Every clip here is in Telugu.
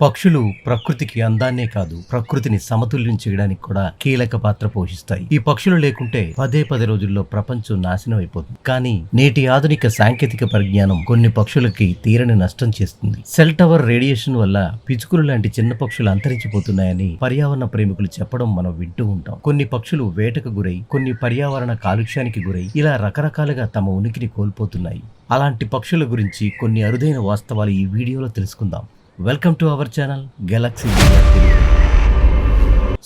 పక్షులు ప్రకృతికి అందాన్నే కాదు ప్రకృతిని సమతుల్యం చేయడానికి కూడా కీలక పాత్ర పోషిస్తాయి. ఈ పక్షులు లేకుంటే పదే పదే రోజుల్లో ప్రపంచం నాశనం అయిపోతుంది. కానీ నేటి ఆధునిక సాంకేతిక పరిజ్ఞానం కొన్ని పక్షులకి తీరని నష్టం చేస్తుంది. సెల్ టవర్ రేడియేషన్ వల్ల పిచుకులు లాంటి చిన్న పక్షులు అంతరించిపోతున్నాయని పర్యావరణ ప్రేమికులు చెప్పడం మనం వింటూ ఉంటాం. కొన్ని పక్షులు వేటకు గురై కొన్ని పర్యావరణ కాలుష్యానికి గురై ఇలా రకరకాలుగా తమ ఉనికిని కోల్పోతున్నాయి. అలాంటి పక్షుల గురించి కొన్ని అరుదైన వాస్తవాలు ఈ వీడియోలో తెలుసుకుందాం. Welcome to our channel galaxy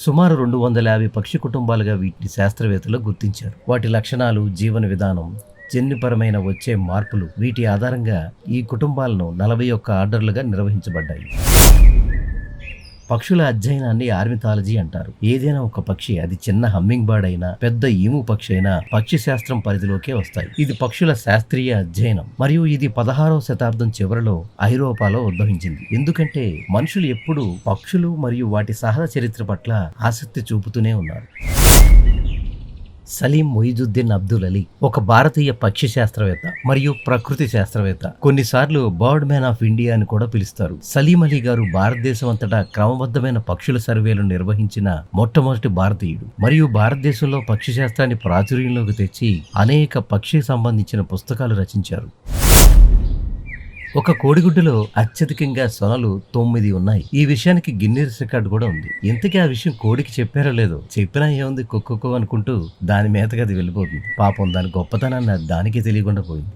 సుమారు రెండు వందల యాభై పక్షి కుటుంబాలుగా వీటిని శాస్త్రవేత్తలు గుర్తించారు. వాటి లక్షణాలు జీవన విధానం జన్యుపరమైన వచ్చే మార్పులు వీటి ఆధారంగా ఈ కుటుంబాలను నలభై ఒక్క ఆర్డర్లుగా నిర్వహించబడ్డాయి. పక్షుల అధ్యయనాన్ని ఆర్మిథాలజీ అంటారు. ఏదైనా ఒక పక్షి అది చిన్న హమ్మింగ్ బర్డ్ అయినా పెద్ద ఈము పక్షి అయినా పక్షి శాస్త్రం పరిధిలోకే వస్తాయి. ఇది పక్షుల శాస్త్రీయ అధ్యయనం. మరియు ఇది పదహారవ శతాబ్దం చివరిలో ఐరోపాలో ఉద్భవించింది. ఎందుకంటే మనుషులు ఎప్పుడూ పక్షులు మరియు వాటి సహజ చరిత్ర పట్ల ఆసక్తి చూపుతూనే ఉన్నారు. సలీం మొయిజుద్దీన్ అబ్దుల్ అలీ ఒక భారతీయ పక్షి శాస్త్రవేత్త మరియు ప్రకృతి శాస్త్రవేత్త. కొన్నిసార్లు బర్డ్ మ్యాన్ ఆఫ్ ఇండియా అని కూడా పిలుస్తారు. సలీం అలీ గారు భారతదేశం అంతటా క్రమబద్ధమైన పక్షుల సర్వేలు నిర్వహించిన మొట్టమొదటి భారతీయుడు. మరియు భారతదేశంలో పక్షి శాస్త్రాన్ని ప్రాచుర్యంలోకి తెచ్చి అనేక పక్షికి సంబంధించిన పుస్తకాలు రచించారు. ఒక కోడిగుడ్డులో అత్యధికంగా సొనలు తొమ్మిది ఉన్నాయి. ఈ విషయానికి గిన్నీస్ రికార్డు కూడా ఉంది. ఇంతకీ ఆ విషయం కోడికి చెప్పారో లేదో చెప్పినా ఏముంది కుక్కకు అనుకుంటూ దాని మీదకి అది వెళ్ళిపోతుంది. పాపం దాని గొప్పతనాన్ని దానికి తెలియకుండా పోయింది.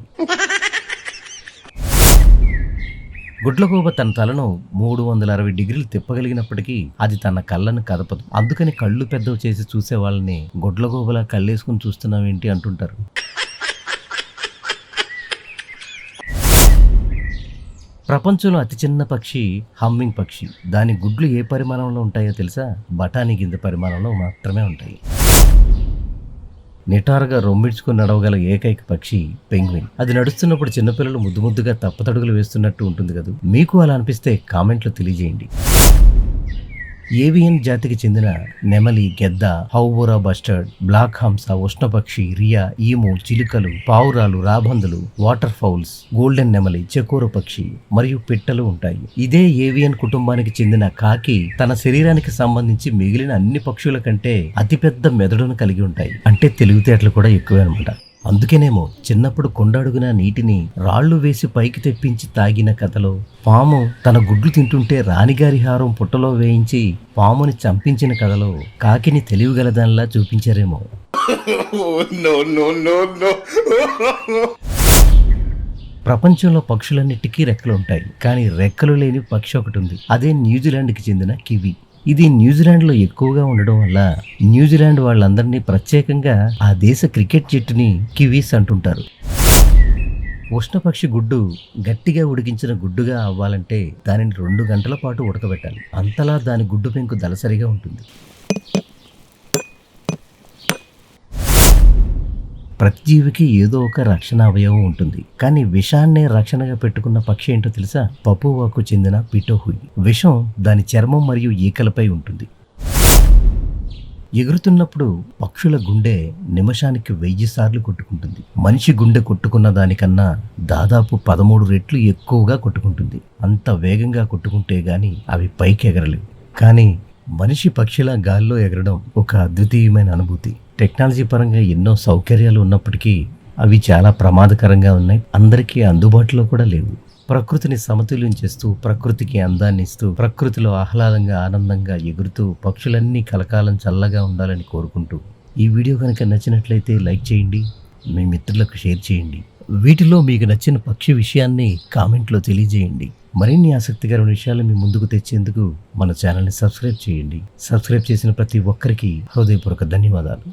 గుడ్లగోబ తన తలను మూడు వందల అరవై డిగ్రీలు తిప్పగలిగినప్పటికీ అది తన కళ్ళను కదపదు. అందుకని కళ్ళు పెద్దవి చేసి చూసే వాళ్ళని గుడ్లగోబలా కళ్ళేసుకుని చూస్తున్నావేంటి అంటుంటారు. ప్రపంచంలో అతి చిన్న పక్షి హమ్మింగ్ పక్షి. దాని గుడ్లు ఏ పరిమాణంలో ఉంటాయో తెలుసా? బఠానీ గింజ పరిమాణంలో మాత్రమే ఉంటాయి. నిటారుగా రొమ్మిడ్చుకుని నడవగల ఏకైక పక్షి పెంగ్విన్. అది నడుస్తున్నప్పుడు చిన్నపిల్లలు ముద్దు ముద్దుగా తప్పతడుగులు వేస్తున్నట్టు ఉంటుంది కదా? మీకు అలా అనిపిస్తే కామెంట్లో తెలియజేయండి. ఏవియన్ జాతికి చెందిన నెమలి గెద్ద హౌబోరా బస్టర్డ్ బ్లాక్ హంస ఉష్ణపక్షి రియా ఈము చిలుకలు పావురాలు రాబందులు వాటర్ ఫౌల్స్ గోల్డెన్ నెమలి చెకోర పక్షి మరియు పిట్టలు ఉంటాయి. ఇదే ఏవియన్ కుటుంబానికి చెందిన కాకి తన శరీరానికి సంబంధించి మిగిలిన అన్ని పక్షుల కంటే అతిపెద్ద మెదడును కలిగి ఉంటాయి. అంటే తెలివితేటలు కూడా ఎక్కువే అనమాట అందుకేనేమో చిన్నప్పుడు కొండడుగున నీటిని రాళ్ళు వేసి పైకి తెప్పించి తాగిన కథలో పాము తన గుడ్లు తింటుంటే రాణిగారి హారం పుట్టలో వేయించి పాముని చంపించిన కథలో కాకిని తెలివిగలదానిలా చూపించారేమో. ప్రపంచంలో పక్షులన్నిటికీ రెక్కలు ఉంటాయి కానీ రెక్కలు లేని పక్షి ఒకటి ఉంది అదే న్యూజిలాండ్కి చెందిన కివి. ఇది న్యూజిలాండ్లో ఎక్కువగా ఉండడం వల్ల న్యూజిలాండ్ వాళ్ళందరినీ ప్రత్యేకంగా ఆ దేశ క్రికెట్ జట్టుని కివీస్ అంటుంటారు. ఉష్ణపక్షి గుడ్డు గట్టిగా ఉడికించిన గుడ్డుగా అవ్వాలంటే దానిని రెండు గంటల పాటు ఉడకబెట్టాలి. అంతలా దాని గుడ్డు పెంకు దలసరిగా ఉంటుంది. ప్రతి జీవికి ఏదో ఒక రక్షణ అవయవం ఉంటుంది. కానీ విషాన్నే రక్షణగా పెట్టుకున్న పక్షి ఏంటో తెలుసా? పపువాకు చెందిన పిటోహుయ్ విషం దాని చర్మం మరియు ఈకలపై ఉంటుంది. ఎగురుతున్నప్పుడు పక్షుల గుండె నిమిషానికి వెయ్యి సార్లు కొట్టుకుంటుంది. మనిషి గుండె కొట్టుకున్న దానికన్నా దాదాపు పదమూడు రెట్లు ఎక్కువగా కొట్టుకుంటుంది. అంత వేగంగా కొట్టుకుంటే గాని అవి పైకి ఎగరలేవు కానీ మనిషి పక్షిలా గాల్లో ఎగరడం ఒక అద్వితీయమైన అనుభూతి. టెక్నాలజీ పరంగా ఎన్నో సౌకర్యాలు ఉన్నప్పటికీ అవి చాలా ప్రమాదకరంగా ఉన్నాయి. అందరికీ అందుబాటులో కూడా లేవు. ప్రకృతిని సమతుల్యం చేస్తూ ప్రకృతికి అందాన్ని ఇస్తూ ప్రకృతిలో ఆహ్లాదంగా ఆనందంగా ఎగురుతూ పక్షులన్నీ కలకాలం చల్లగా ఉండాలని కోరుకుంటూ. ఈ వీడియో కనుక నచ్చినట్లయితే లైక్ చేయండి మీ మిత్రులకు షేర్ చేయండి. వీటిలో మీకు నచ్చిన పక్షి విషయాన్ని కామెంట్లో తెలియజేయండి. మరిన్ని ఆసక్తికరమైన విషయాలు మీ ముందుకు తెచ్చేందుకు మన ఛానల్ని సబ్స్క్రైబ్ చేయండి. సబ్స్క్రైబ్ చేసిన ప్రతి ఒక్కరికి హృదయపూర్వక ధన్యవాదాలు.